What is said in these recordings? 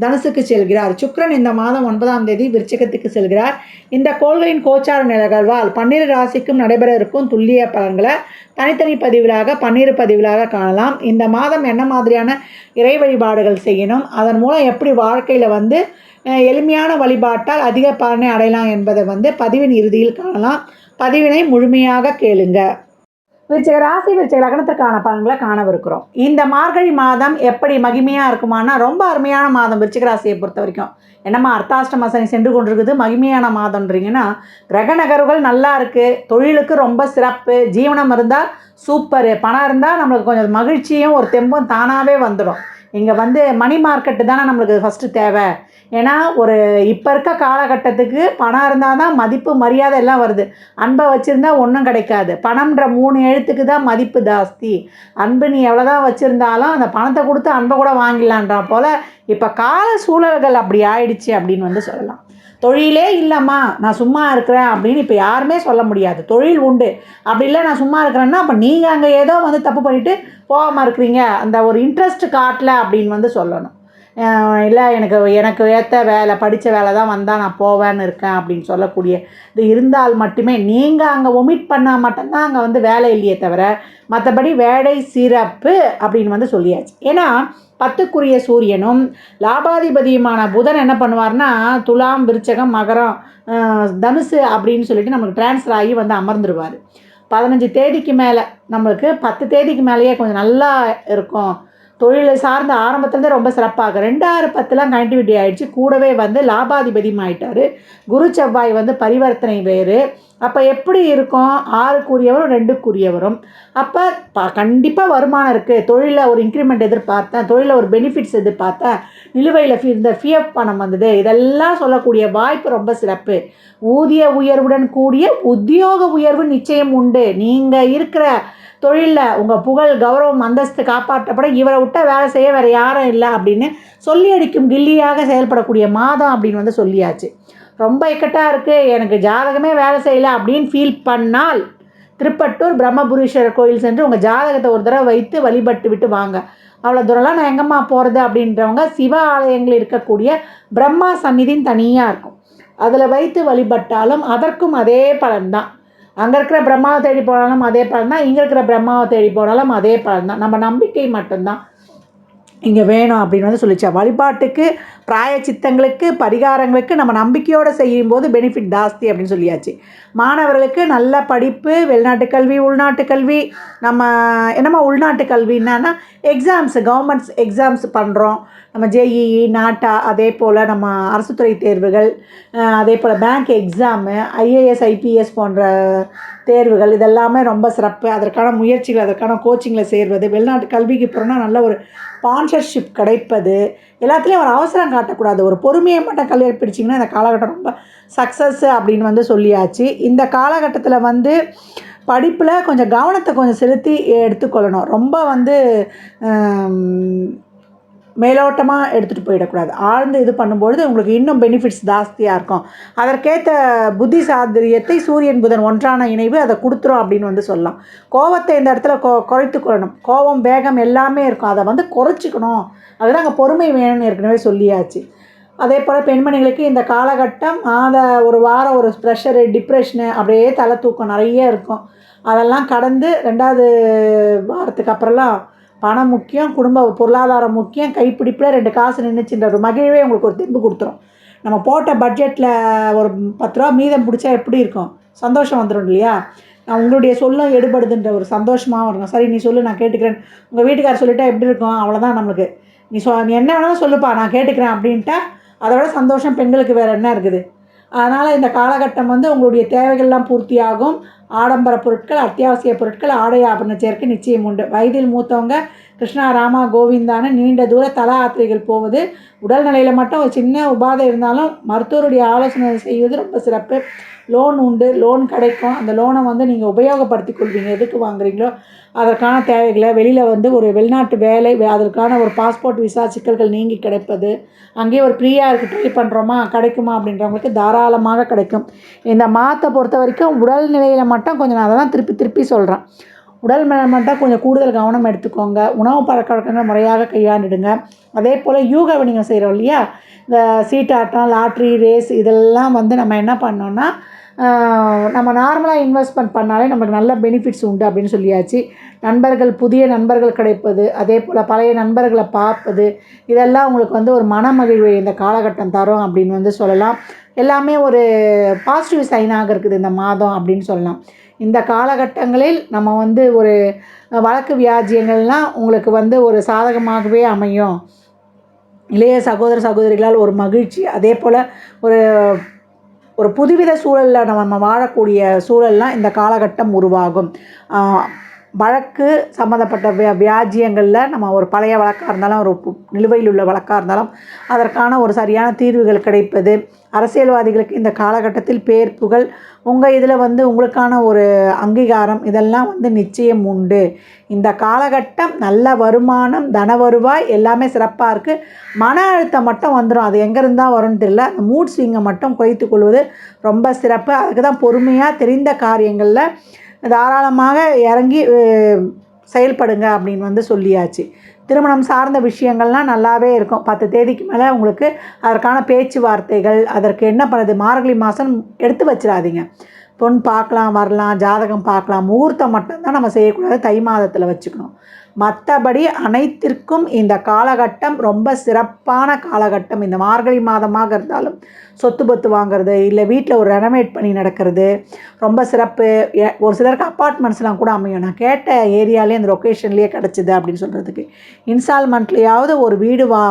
தனுசுக்கு செல்கிறார். சுக்ரன் இந்த மாதம் ஒன்பதாம் தேதி விருச்சகத்துக்கு செல்கிறார். இந்த கோள்களின் கோச்சார நிகழ்வால் பன்னிரு ராசிக்கும் நடைபெற இருக்கும் துல்லிய பலன்களை தனித்தனி பதிவுகளாக பன்னிரு பதிவுகளாக காணலாம். இந்த மாதம் என்ன மாதிரியான இறை வழிபாடுகள் செய்யணும்? அதன் மூலம் எப்படி வாழ்க்கையில் வந்து எளிமையான வழிபாட்டால் அதிக பலனை அடையலாம் என்பதை வந்து பதிவின் இறுதியில் காணலாம். பதிவினை முழுமையாக கேளுங்கள் விருச்சிக ராசி விருச்சிக லக்னத்திற்கான பலன்களை காணவிருக்கிறோம். இந்த மார்கழி மாதம் எப்படி மகிமையாக இருக்குமானா ரொம்ப அருமையான மாதம் விருச்சிக ராசியை பொறுத்த வரைக்கும். என்னம்மா அர்த்தாஷ்டம சனி சென்று கொண்டிருக்குது. மகிமையான மாதம்ன்றீங்கன்னா கிரக நகர்வுகள் நல்லா இருக்குது தொழிலுக்கு ரொம்ப சிறப்பு. ஜீவனம் இருந்தால் சூப்பரு பணம் இருந்தால் நம்மளுக்கு கொஞ்சம் மகிழ்ச்சியும் ஒரு தெம்பும் தானாகவே வந்துடும். இங்கே வந்து மணி மார்க்கெட்டு தானே நம்மளுக்கு ஃபஸ்ட்டு தேவை. ஏன்னா ஒரு இப்போ இருக்க காலகட்டத்துக்கு பணம் இருந்தால் தான் மதிப்பு மரியாதை எல்லாம் வருது. அன்பை வச்சுருந்தா ஒன்றும் கிடைக்காது. பணம்ன்ற மூணு எழுத்துக்கு தான் மதிப்பு ஜாஸ்தி. அன்பு நீ எவ்வளோ தான் வச்சுருந்தாலும் அந்த பணத்தை கொடுத்து அன்பை கூட வாங்கிடலான்றா போல் இப்போ கால சூழல்கள் அப்படி ஆயிடுச்சு அப்படின்னு வந்து சொல்லலாம். தொழிலே இல்லைம்மா நான் சும்மா இருக்கிறேன் அப்படின்னு இப்போ யாருமே சொல்ல முடியாது. தொழில் உண்டு. அப்படி இல்லை நான் சும்மா இருக்கிறேன்னா அப்போ நீங்கள் அங்கே ஏதோ வந்து தப்பு பண்ணிவிட்டு போகாமல் இருக்கிறீங்க. அந்த ஒரு இன்ட்ரெஸ்ட் காட்டல அப்படின்னு வந்து சொல்லணும். இல்லை எனக்கு எனக்கு ஏற்ற வேலை படித்த வேலை தான் வந்தால் நான் போவேன்னு இருக்கேன் அப்படின்னு சொல்லக்கூடிய இது இருந்தால் மட்டுமே நீங்கள் அங்கே ஒமிட் பண்ணால் மட்டும்தான் அங்கே வந்து வேலை இல்லையே தவிர மற்றபடி வேலை சிறப்பு அப்படின்னு வந்து சொல்லியாச்சு. ஏன்னா பத்துக்குரிய சூரியனும் லாபாதிபதியுமான புதன் என்ன பண்ணுவார்னா துலாம் விருச்சகம் மகரம் தனுசு அப்படின்னு சொல்லிட்டு நமக்கு டிரான்ஸ்ஃபர் ஆகி வந்து அமர்ந்துருவார். பதினஞ்சு தேதிக்கு மேலே நம்மளுக்கு பத்து தேதிக்கு மேலேயே கொஞ்சம் நல்லா இருக்கும். தொழிலை சார்ந்த ஆரம்பத்துலேருந்து ரொம்ப சிறப்பாக. ரெண்டாயிரம் பத்துலாம் கனெக்டிவிட்டி ஆகிடுச்சு கூடவே வந்து லாபாதிபதியும் ஆயிட்டார். குரு செவ்வாய் வந்து பரிவர்த்தனை வேறு. அப்போ எப்படி இருக்கும்? ஆறுக்குரியவரும் ரெண்டுக்குரியவரும். அப்போ ப கண்டிப்பாக வருமானம் இருக்குது தொழிலில் ஒரு இன்க்ரிமெண்ட் எதிர்பார்த்தேன் தொழிலில் ஒரு பெனிஃபிட்ஸ் எதிர்பார்த்தேன் நிலுவையில் ஃபி இந்த ஃபிஎஃப் பணம் வந்தது. இதெல்லாம் சொல்லக்கூடிய வாய்ப்பு ரொம்ப சிறப்பு. ஊதிய உயர்வுடன் கூடிய உத்தியோக உயர்வு நிச்சயம் உண்டு. நீங்கள் இருக்கிற தொழிலில் உங்கள் புகழ் கௌரவம் அந்தஸ்து காப்பாற்றப்பட இவரை விட்ட வேலை செய்ய வேறு யாரும் இல்லை அப்படின்னு சொல்லி அடிக்கும் கில்லியாக செயல்படக்கூடிய மாதம் அப்படின்னு வந்து சொல்லியாச்சு. ரொம்ப இக்கட்டாக இருக்குது எனக்கு ஜாதகமே வேலை செய்யலை அப்படின்னு ஃபீல் பண்ணால் திருப்பட்டூர் பிரம்மபுரீஸ்வரர் கோயில் சென்று உங்கள் ஜாதகத்தை ஒரு தடவை வைத்து வழிபட்டு விட்டு வாங்க. அவ்வளோ தூரம்லாம் நான் எங்கம்மா போகிறது அப்படின்றவங்க சிவ ஆலயங்கள் இருக்கக்கூடிய பிரம்மா சந்நிதின்னு தனியாக இருக்கும். அதில் வைத்து வழிபட்டாலும் அதற்கும் அதே பலன்தான் அங்கே இருக்கிற பிரம்மாவை தேடி போனாலும் அதே பலன் தான் இங்கே இருக்கிற பிரம்மாவை தேடி போனாலும் அதே பலன் தான். நம்ம நம்பிக்கை மட்டும்தான். இங்கே வேணும் அப்படின்னு வந்து சொல்லிச்சா. வழிபாட்டுக்கு பிராய சித்தங்களுக்கு பரிகாரங்களுக்கு நம்ம நம்பிக்கையோடு செய்யும்போது பெனிஃபிட் ஜாஸ்தி அப்படின்னு சொல்லியாச்சு. மாணவர்களுக்கு நல்ல படிப்பு வெளிநாட்டு கல்வி உள்நாட்டு கல்வி நம்ம என்னம்மா உள்நாட்டு கல்வி என்னன்னா எக்ஸாம்ஸ் கவர்மெண்ட்ஸ் எக்ஸாம்ஸ் பண்ணுறோம் நம்ம ஜேஇஇ நாட்டா அதே போல் நம்ம அரசுத்துறை தேர்வுகள் அதே போல் bank exam I A S I P S போன்ற தேர்வுகள் இதெல்லாமே ரொம்ப சிறப்பு. அதற்கான முயற்சிகள் அதற்கான கோச்சிங்கில் சேர்வது வெளிநாட்டு கல்விக்கு போகிறோன்னா நல்ல ஒரு ஸ்பான்சர்ஷிப் கிடைப்பது எல்லாத்துலேயும் ஒரு அவசரம் காட்டக்கூடாது. ஒரு பொறுமையை மட்டும் கல்யாணம் பிடிச்சிங்கன்னா இந்த காலகட்டம் ரொம்ப சக்ஸஸ் அப்படின்னு வந்து சொல்லியாச்சு. இந்த காலகட்டத்தில் வந்து படிப்பில் கொஞ்சம் கவனத்தை கொஞ்சம் செலுத்தி எடுத்துக்கொள்ளணும். ரொம்ப வந்து மேலோட்டமாக எடுத்துகிட்டு போயிடக்கூடாது. ஆழ்ந்து இது பண்ணும்பொழுது உங்களுக்கு இன்னும் பெனிஃபிட்ஸ் ஜாஸ்தியாக இருக்கும். அதற்கேற்ற புத்தி சாதுரியத்தை சூரியன் புதன் ஒன்றான இணைவு அதை கொடுத்துரும் அப்படின்னு வந்து சொல்லலாம். கோவத்தை இந்த இடத்துல கொ குறைத்து கொள்ளணும். கோபம் வேகம் எல்லாமே இருக்கும். அதை வந்து குறைச்சிக்கணும். அதுதான் அங்கே பொறுமை வேணும்னு ஏற்கனவே சொல்லியாச்சு. அதே போல் பெண்மணிகளுக்கு இந்த காலகட்டம் மாத ஒரு வாரம் ஒரு ப்ரெஷரு டிப்ரெஷனு அப்படியே தலை தூக்கம் நிறைய இருக்கும். அதெல்லாம் கடந்து ரெண்டாவது வாரத்துக்கு அப்புறம்லாம் பணம் முக்கியம் குடும்ப பொருளாதாரம் முக்கியம் கைப்பிடிப்பில் ரெண்டு காசு நின்றுச்சுன்ற ஒரு மகிழ்வே உங்களுக்கு ஒரு தெம்பு கொடுத்துரும். நம்ம போட்ட பட்ஜெட்டில் ஒரு பத்து ரூபா மீதம் பிடிச்சா எப்படி இருக்கும்? சந்தோஷம் வந்துடும் இல்லையா? நான் உங்களுடைய சொல்லும் எடுபடுதுன்ற ஒரு சந்தோஷமாகவும் இருக்கும். சரி நீ சொல்லு நான் கேட்டுக்கிறேன். உங்கள் வீட்டுக்காரர் சொல்லிட்டா எப்படி இருக்கும்? அவ்வளோதான் நம்மளுக்கு. நீ சொ நீ என்ன வேணாலும் சொல்லுப்பா நான் கேட்டுக்கிறேன் அப்படின்ட்டா அதை விட சந்தோஷம் பெண்களுக்கு வேறு என்ன இருக்குது? அதனால் இந்த காலகட்டம் வந்து உங்களுடைய தேவைகள்லாம் பூர்த்தியாகும். ஆடம்பர பொருட்கள் அத்தியாவசிய பொருட்கள் ஆடை ஆபரண சேர்க்கை நிச்சயம் உண்டு. வயதில் மூத்தவங்க கிருஷ்ணா ராமா கோவிந்தான நீண்ட தூர தல யாத்திரைகள் போவது உடல்நிலையில் மட்டும் ஒரு சின்ன உபாதை இருந்தாலும் மருத்துவருடைய ஆலோசனை செய்வது ரொம்ப சிறப்பு. லோன் உண்டு லோன் கிடைக்கும். அந்த லோனை வந்து நீங்கள் உபயோகப்படுத்தி கொள்வீங்க. எதுக்கு வாங்குறீங்களோ அதற்கான தேவைகளை வெளியில் வந்து ஒரு வெளிநாட்டு வேலை அதற்கான ஒரு பாஸ்போர்ட் விசா சிக்கல்கள் நீங்கி கிடைப்பது அங்கேயே ஒரு ஃப்ரீயாக இருக்குது ட்ரை பண்ணுறோமா கிடைக்குமா அப்படின்றவங்களுக்கு தாராளமாக கிடைக்கும். இந்த மாதத்தை பொறுத்த வரைக்கும் உடல் நிலையில் மட்டும் கொஞ்சம் நான் அதை தான் திருப்பி திருப்பி சொல்கிறேன் உடல் மேலே மட்டும் கொஞ்சம் கூடுதல் கவனம் எடுத்துக்கோங்க. உணவு பழக்க வழக்கங்களை முறையாக கையாண்டுடுங்க. அதே போல் யூகாவை நீங்கள் செய்கிறோம் இல்லையா? இந்த சீட்டாட்டம் லாட்ரி ரேஸ் இதெல்லாம் வந்து நம்ம என்ன பண்ணோன்னா நம்ம நார்மலாக இன்வெஸ்ட்மெண்ட் பண்ணாலே நமக்கு நல்ல பெனிஃபிட்ஸ் உண்டு அப்படின்னு சொல்லியாச்சு. நண்பர்கள் புதிய நண்பர்கள் கிடைப்பது அதே போல் பழைய நண்பர்களை பார்ப்பது இதெல்லாம் உங்களுக்கு வந்து ஒரு மனமகிழ்வை இந்த காலகட்டம் தரும் அப்படின்னு வந்து சொல்லலாம். எல்லாமே ஒரு பாசிட்டிவ் சைனாக இருக்குது இந்த மாதம் அப்படின்னு சொல்லலாம். இந்த காலகட்டங்களில் நம்ம வந்து ஒரு வழக்கு வியாஜியங்கள்லாம் உங்களுக்கு வந்து ஒரு சாதகமாகவே அமையும். இளைய சகோதர சகோதரிகளால் ஒரு மகிழ்ச்சி. அதே போல் ஒரு ஒரு புதுவித சூழலில் நம்ம வாழக்கூடிய சூழல்லாம் இந்த காலகட்டம் உருவாகும். வழக்கு சம்மந்தப்பட்ட வியா வியாஜியங்களில் நம்ம ஒரு பழைய வழக்காக இருந்தாலும் ஒரு நிலுவையில் உள்ள வழக்காக இருந்தாலும் அதற்கான ஒரு சரியான தீர்வுகள் கிடைப்பது அரசியல்வாதிகளுக்கு இந்த காலகட்டத்தில் பேர் புகழ் உங்கள் இதில் வந்து உங்களுக்கான ஒரு அங்கீகாரம் இதெல்லாம் வந்து நிச்சயம் உண்டு. இந்த காலகட்டம் நல்ல வருமானம் தன வருவாய் எல்லாமே சிறப்பாக இருக்குது மன அழுத்தம் மட்டும் வந்துடும் அது எங்கேருந்தா வரும்னு தெரியல. அந்த மூட் ஸ்விங்கை மட்டும் குறைத்து கொள்வது ரொம்ப சிறப்பு. அதுக்கு தான் பொறுமையாக தெரிந்த காரியங்களில் தாராளமாக இறங்கி செயல்படுங்க அப்படின்னு வந்து சொல்லியாச்சு. திருமணம் சார்ந்த விஷயங்கள்லாம் நல்லாவே இருக்கும். பத்து தேதிக்கு மேலே உங்களுக்கு அதற்கான பேச்சுவார்த்தைகள் அதற்கு என்ன பண்ணுறது மார்கழி மாதம் எடுத்து வச்சிடாதீங்க. பொன் பார்க்கலாம் வரலாம் ஜாதகம் பார்க்கலாம் முகூர்த்தம் மட்டும்தான் நம்ம செய்யக்கூடாது. தை மாதத்தில் வச்சுக்கணும். மற்றபடி அனைத்திற்கும் இந்த காலகட்டம் ரொம்ப சிறப்பான காலகட்டம். இந்த மார்கழி மாதமாக இருந்தாலும் சொத்து பத்து வாங்குறது இல்லை வீட்டில் ஒரு ரெனோவேட் பண்ணி நடக்கிறது ரொம்ப சிறப்பு. ஒரு சிலருக்கு அப்பார்ட்மெண்ட்ஸ்லாம் கூட அமையும். நான் கேட்ட ஏரியாலே அந்த லொக்கேஷன்லேயே கிடச்சிது அப்படின்னு சொல்கிறதுக்கு இன்ஸ்டால்மெண்ட்லேயாவது ஒரு வீடு வா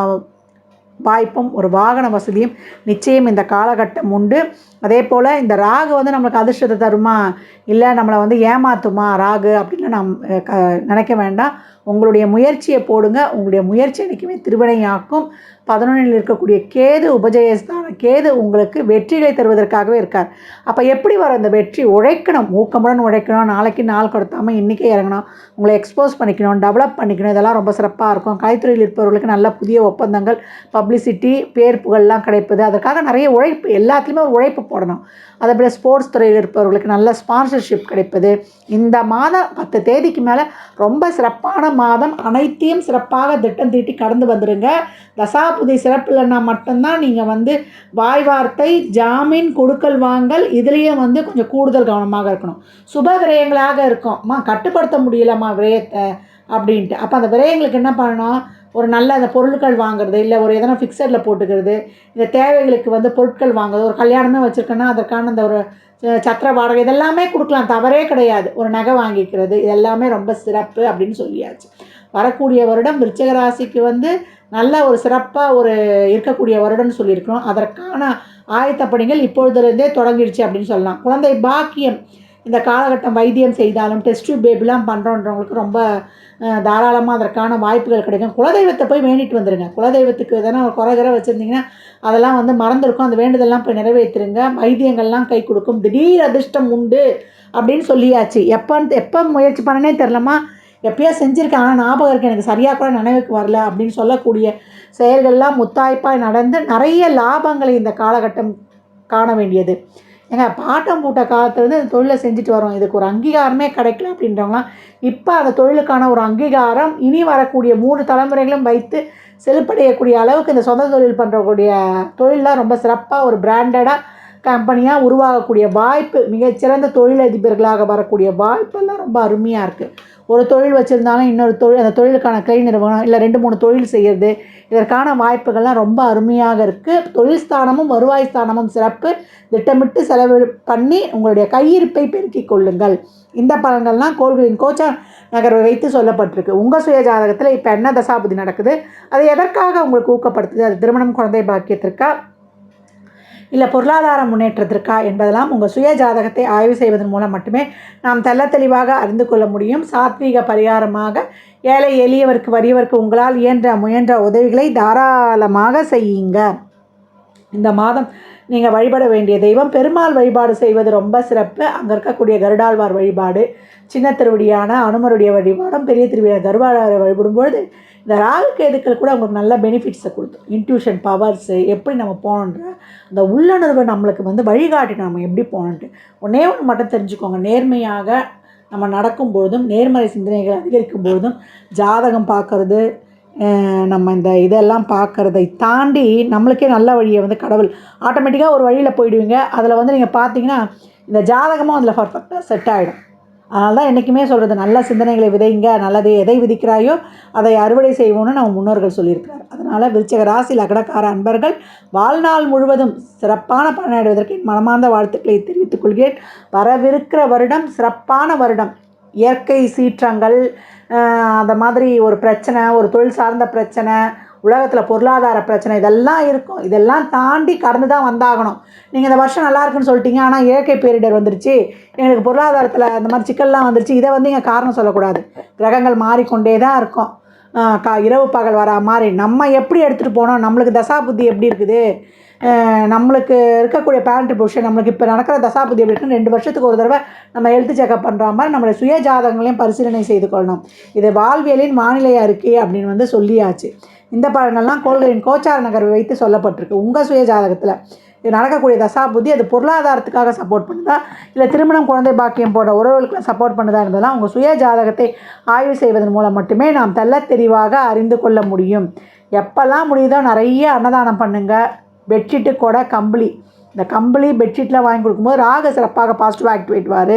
வாய்ப்பும் ஒரு வாகன வசதியும் நிச்சயம் இந்த காலகட்டம் உண்டு. அதே போல் இந்த ராகு வந்து நம்மளுக்கு அதிர்ஷ்டத்தை தருமா? இல்லை நம்மளை வந்து ஏமாத்துமா ராகு அப்படின்னு நாம் க- நினைக்க வேண்டாம். உங்களுடைய முயற்சியை போடுங்க. உங்களுடைய முயற்சி என்றைக்குமே திருவினையாக்கும். பதினொன்றில் இருக்கக்கூடிய கேது உபஜயஸ்தான கேது உங்களுக்கு வெற்றிகளை தருவதற்காகவே இருக்கார். அப்போ எப்படி வர அந்த வெற்றி? உழைக்கணும். ஊக்கமுடன் உழைக்கணும். நாளைக்கு நாள் கொடுத்தாமல் இன்றைக்கே இறங்கணும். உங்களை எக்ஸ்போஸ் பண்ணிக்கணும் டெவலப் பண்ணிக்கணும். இதெல்லாம் ரொம்ப சிறப்பாக இருக்கும். கலைத்துறையில் இருப்பவர்களுக்கு நல்ல புதிய ஒப்பந்தங்கள் பப்ளிசிட்டி பேர் புகழ்லாம் கிடைப்பது. அதற்காக நிறைய உழைப்பு எல்லாத்துலேயுமே ஒரு உழைப்பு போடணும். அதே போல் ஸ்போர்ட்ஸ் துறையில் இருப்பவர்களுக்கு நல்ல ஸ்பான்சர்ஷிப் கிடைப்பது. இந்த மாதம் பத்து தேதிக்கு மேலே ரொம்ப சிறப்பான மாதம். அனைத்தையும் சிறப்பாக திட்டம் தீட்டி கடந்து வந்துடுங்க தசாபுதி சிறப்பு இல்லைன்னா மட்டும்தான் நீங்கள் வந்து வாய் வார்த்தை ஜாமீன் கொடுக்கல் வாங்கல் இதுலேயும் வந்து கொஞ்சம் கூடுதல் கவனமாக இருக்கணும். சுப விரயங்களாக இருக்கும். அம்மா கட்டுப்படுத்த முடியலம்மா விரயத்தை அப்படின்ட்டு. அப்போ அந்த விரயங்களுக்கு என்ன பண்ணணும்? ஒரு நல்ல அந்த பொருட்கள் வாங்குறது இல்லை ஒரு எதனா ஃபிக்ஸடில் போட்டுக்கிறது இந்த தேவைகளுக்கு வந்து பொருட்கள் வாங்குறது ஒரு கல்யாணமே வச்சுருக்கேன்னா அதற்கான அந்த ஒரு சத்திர வாடகை இதெல்லாமே கொடுக்கலாம். தவறே கிடையாது. ஒரு நகை வாங்கிக்கிறது இதெல்லாமே ரொம்ப சிறப்பு அப்படின்னு சொல்லியாச்சு. வரக்கூடிய வருடம் விருச்சிக ராசிக்கு வந்து நல்ல ஒரு சிறப்பாக ஒரு இருக்கக்கூடிய வருடம்னு சொல்லியிருக்கிறோம். அதற்கான ஆயத்த பணிகள் இப்பொழுதுலேருந்தே தொடங்கிடுச்சு அப்படின்னு சொல்லலாம். குழந்தை பாக்கியம் இந்த காலகட்டம் வைத்தியம் செய்தாலும் டெஸ்ட் டியூப் பேபிலாம் பண்ணுறோன்றவங்களுக்கு ரொம்ப தாராளமாக அதற்கான வாய்ப்புகள் கிடைக்கும். குலதெய்வத்தை போய் வேண்டிட்டு வந்துடுங்க குலதெய்வத்துக்கு எதனா ஒரு குறைகிற வச்சுருந்தீங்கன்னா அதெல்லாம் வந்து மறந்துருக்கும். அந்த வேண்டுதல்லாம் போய் நிறைவேற்றுருங்க. வைத்தியங்கள்லாம் கை கொடுக்கும். திடீர் அதிர்ஷ்டம் உண்டு அப்படின்னு சொல்லியாச்சு. எப்போ எப்போ முயற்சி பண்ணனே தெரிலமா எப்பயோ செஞ்சுருக்கேன். ஆனால் ஞாபகம் இருக்கு. எனக்கு சரியாக கூட நினைவுக்கு வரல அப்படின்னு சொல்லக்கூடிய செயல்கள்லாம் முத்தாய்ப்பாக நடந்து நிறைய லாபங்களை இந்த காலகட்டம் காண வேண்டியது. ஏங்க பாட்டம் போட்ட காலத்துலேருந்து அந்த தொழிலை செஞ்சுட்டு வரோம் இதுக்கு ஒரு அங்கீகாரமே கிடைக்கல அப்படின்றவங்களாம் இப்போ அந்த தொழிலுக்கான ஒரு அங்கீகாரம் இனி வரக்கூடிய மூணு தலைமுறைகளும் வைத்து செலுப்படையக்கூடிய அளவுக்கு இந்த சொந்த தொழில் பண்ணுறக்கூடிய தொழிலெலாம் ரொம்ப சிறப்பாக ஒரு பிராண்டடாக கம்பெனியாக உருவாகக்கூடிய வாய்ப்பு மிகச்சிறந்த தொழிலதிபர்களாக வரக்கூடிய வாய்ப்பெல்லாம் ரொம்ப அருமையாக இருக்குது ஒரு தொழில் வச்சுருந்தாலும் இன்னொரு தொழில் அந்த தொழிலுக்கான கிளை நிறுவனம் இல்லை ரெண்டு மூணு தொழில் செய்கிறது இதற்கான வாய்ப்புகள்லாம் ரொம்ப அருமையாக இருக்குது தொழில் ஸ்தானமும் வருவாய் ஸ்தானமும் சிறப்பு. திட்டமிட்டு செலவு பண்ணி உங்களுடைய கையிருப்பை பெருக்கிக் கொள்ளுங்கள். இந்த பலன்கள்லாம் கோள்களின் கோச்சா நகர்வை வைத்து சொல்லப்பட்டிருக்கு. உங்கள் சுய ஜாதகத்தில் இப்போ என்ன தசாபதி நடக்குது? அது எதற்காக உங்களுக்கு ஊக்கப்படுத்துது? அது திருமணம் குழந்தை பாக்கியத்திற்கா? இல்லை பொருளாதார முன்னேற்றத்திற்கா என்பதெல்லாம் உங்கள் சுய ஜாதகத்தை ஆய்வு செய்வதன் மூலம் மட்டுமே நாம் தெல்ல தெளிவாக அறிந்து கொள்ள முடியும். சாத்வீக பரிகாரமாக ஏழை எளியவருக்கு வறியவருக்கு உங்களால் இயன்ற முயன்ற உதவிகளை தாராளமாக செய்யுங்க. இந்த மாதம் நீங்கள் வழிபட வேண்டிய தெய்வம். பெருமாள் வழிபாடு செய்வது ரொம்ப சிறப்பு. அங்கே இருக்கக்கூடிய கருடாழ்வார் வழிபாடு சின்ன திருவடியான அனுமருடைய வழிபாடும் பெரிய திருவிழா கருவாழ்வாரை வழிபடும் பொழுது இந்த ராகு கேதுக்கள் கூட அவங்களுக்கு நல்ல பெனிஃபிட்ஸை கொடுத்தோம். இன்ட்யூஷன் பவர்ஸு எப்படி நம்ம போகணுன்ற அந்த உள்ளுணர்வை நம்மளுக்கு வந்து வழிகாட்டி நம்ம எப்படி போகணுன்ட்டு. ஒன்றே ஒன்று மட்டும் தெரிஞ்சுக்கோங்க. நேர்மையாக நம்ம நடக்கும்பொழுதும் நேர்மறை சிந்தனைகள் அதிகரிக்கும் பொழுதும் ஜாதகம் பார்க்குறது நம்ம இந்த இதெல்லாம் பார்க்குறதை தாண்டி நம்மளுக்கே நல்ல வழியை வந்து கடவுள் ஆட்டோமேட்டிக்காக ஒரு வழியில் போயிடுவீங்க. அதில் வந்து நீங்கள் பார்த்தீங்கன்னா இந்த ஜாதகமும் அதில் பர்ஃபெக்டாக செட் ஆகிடும் அதனால தான் என்றைக்குமே சொல்கிறது நல்ல சிந்தனைகளை விதைங்க நல்லது எதை விதிக்கிறாயோ அதை அறுவடை செய்வோம்னு நம்ம முன்னோர்கள் சொல்லியிருக்கிறார். அதனால் விருச்சக ராசி லக்னக்கார அன்பர்கள் வாழ்நாள் முழுவதும் சிறப்பான பலனடைவதற்கு மனமார்ந்த வாழ்த்துக்களை தெரிவித்துக் கொள்கிறேன். வரவிருக்கிற வருடம் சிறப்பான வருடம். இயற்கை சீற்றங்கள் அந்த மாதிரி ஒரு பிரச்சனை ஒரு தொழில் சார்ந்த பிரச்சனை உலகத்தில் பொருளாதார பிரச்சனை இதெல்லாம் இருக்கும். இதெல்லாம் தாண்டி கடந்து தான் வந்தாகணும். நீங்கள் இந்த வருஷம் நல்லா இருக்குன்னு சொல்லிட்டீங்க ஆனால் இயற்கை பேரிடர் வந்துருச்சு. எங்களுக்கு பொருளாதாரத்தில் இந்த மாதிரி சிக்கல்லாம் வந்துருச்சு. இதை வந்து இங்கே காரணம் சொல்லக்கூடாது. கிரகங்கள் மாறிக்கொண்டே தான் இருக்கும். கா இரவு பகல் வரா மாதிரி. நம்ம எப்படி எடுத்துகிட்டு போனோம்? நம்மளுக்கு தசாபுத்தி எப்படி இருக்குது? நம்மளுக்கு இருக்கக்கூடிய பேரண்ட் பொசிஷன் நம்மளுக்கு இப்போ நடக்கிற தசாபுத்தி எப்படி இருக்குன்னு ரெண்டு வருஷத்துக்கு ஒரு தடவை நம்ம எழுத்து செக்அப் பண்ணுற மாதிரி நம்மளுடைய சுய ஜாதகங்களையும் பரிசீலனை செய்து கொள்ளணும். இது வாழ்வியலின் வானிலை அறிக்கை அப்படின்னு வந்து சொல்லியாச்சு. இந்த பலனெல்லாம் கோள்களின் கோச்சார நகர் வைத்து சொல்லப்பட்டிருக்கு. உங்கள் சுய ஜாதகத்தில் இது நடக்கக்கூடிய தசாபுத்தி அது பொருளாதாரத்துக்காக சப்போர்ட் பண்ணுதா? இல்லை திருமணம் குழந்தை பாக்கியம் போன்ற உறவுகளுக்கு சப்போர்ட் பண்ணுதா என்பதெல்லாம் உங்கள் சுய ஜாதகத்தை ஆய்வு செய்வதன் மூலம் மட்டுமே நாம் தெல்ல தெளிவாக அறிந்து கொள்ள முடியும். எப்போல்லாம் முடியுதோ நிறைய அன்னதானம் பண்ணுங்கள் பெட்ஷீட்டு கூட கம்பளி. இந்த கம்பளி பெட்ஷீட்லாம் வாங்கி கொடுக்கும்போது ராக சிறப்பாக பாசிட்டிவ் ஆக்டிவேட்டுவார்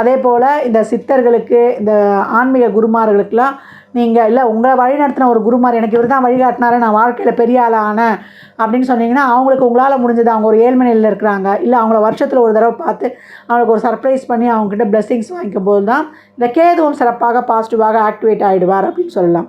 அதே போல் இந்த சித்தர்களுக்கு இந்த ஆன்மீக குருமார்களுக்கெல்லாம் நீங்கள் இல்லை உங்களை வழி நடத்தின ஒரு குருமார் எனக்கு இவர் தான் வழிகாட்டினாரு நான் வாழ்க்கையில் பெரிய ஆளாக ஆனேன் அப்படின்னு சொன்னீங்கன்னா அவங்களுக்கு உங்களால் முடிஞ்சது அவங்க ஒரு ஏழ்மை நிலையில் இருக்கிறாங்க. இல்லை அவங்கள வருஷத்தில் ஒரு தடவை பார்த்து அவங்களுக்கு ஒரு சர்ப்ரைஸ் பண்ணி அவங்கக்கிட்ட பிளெஸ்ஸிங்ஸ் வாங்கிக்கும் போது தான் இந்த கேதுவும் சிறப்பாக பாசிட்டிவாக ஆக்டிவேட் ஆகிடுவார் அப்படின்னு சொல்லலாம்.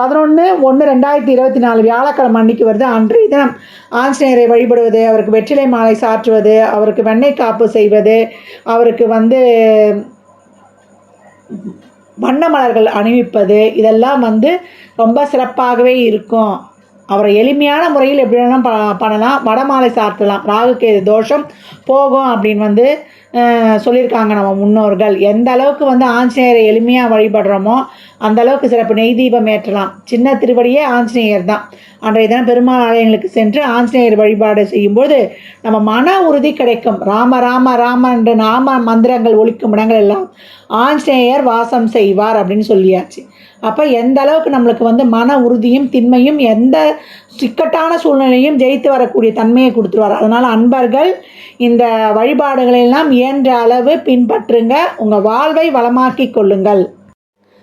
பதினொன்று ஒன்று ரெண்டாயிரத்தி இருபத்தி நாலு வியாழக்கிழமை அன்னைக்கு வருது. அன்றைய தினம் ஆஞ்சநேயரை வழிபடுவது அவருக்கு வெற்றிலை மாலை சாற்றுவது அவருக்கு வெண்ணெய் காப்பு செய்வது அவருக்கு வந்து வண்ண மலர்கள் அணிவிப்பது இதெல்லாம் வந்து ரொம்ப சிறப்பாகவே இருக்கும். அவரை எளிமையான முறையில் எப்படி வேணாலும் ப பண்ணலாம். வடமாலை சாத்தலாம். ராகுக்கு தோஷம் போகும் அப்படின்னு வந்து சொல்லியிருக்காங்க நம்ம முன்னோர்கள். எந்த அளவுக்கு வந்து ஆஞ்சநேயரை எளிமையாக வழிபடுறோமோ அந்த அளவுக்கு சிறப்பு நெய் தீபம் ஏற்றலாம். சின்ன திருவடியே ஆஞ்சநேயர் தான். அன்றைய தினம் பெருமாள் ஆலயங்களுக்கு சென்று ஆஞ்சநேயர் வழிபாடு செய்யும்போது நம்ம மன உறுதி கிடைக்கும். ராம ராம ராம என்ற நாம மந்திரங்கள் ஒழிக்கும் இடங்கள் எல்லாம் ஆஞ்சநேயர் வாசம் செய்வார் அப்படின்னு சொல்லியாச்சு. அப்போ எந்த அளவுக்கு நம்மளுக்கு வந்து மன உறுதியும் திண்மையும் எந்த சிக்கட்டான சூழ்நிலையும் ஜெயித்து வரக்கூடிய தன்மையை கொடுத்துருவார். அதனால் அன்பர்கள் இந்த வழிபாடுகளை எல்லாம் இயன்ற அளவு பின்பற்றுங்க. உங்கள் வாழ்வை வளமாக்கி கொள்ளுங்கள்.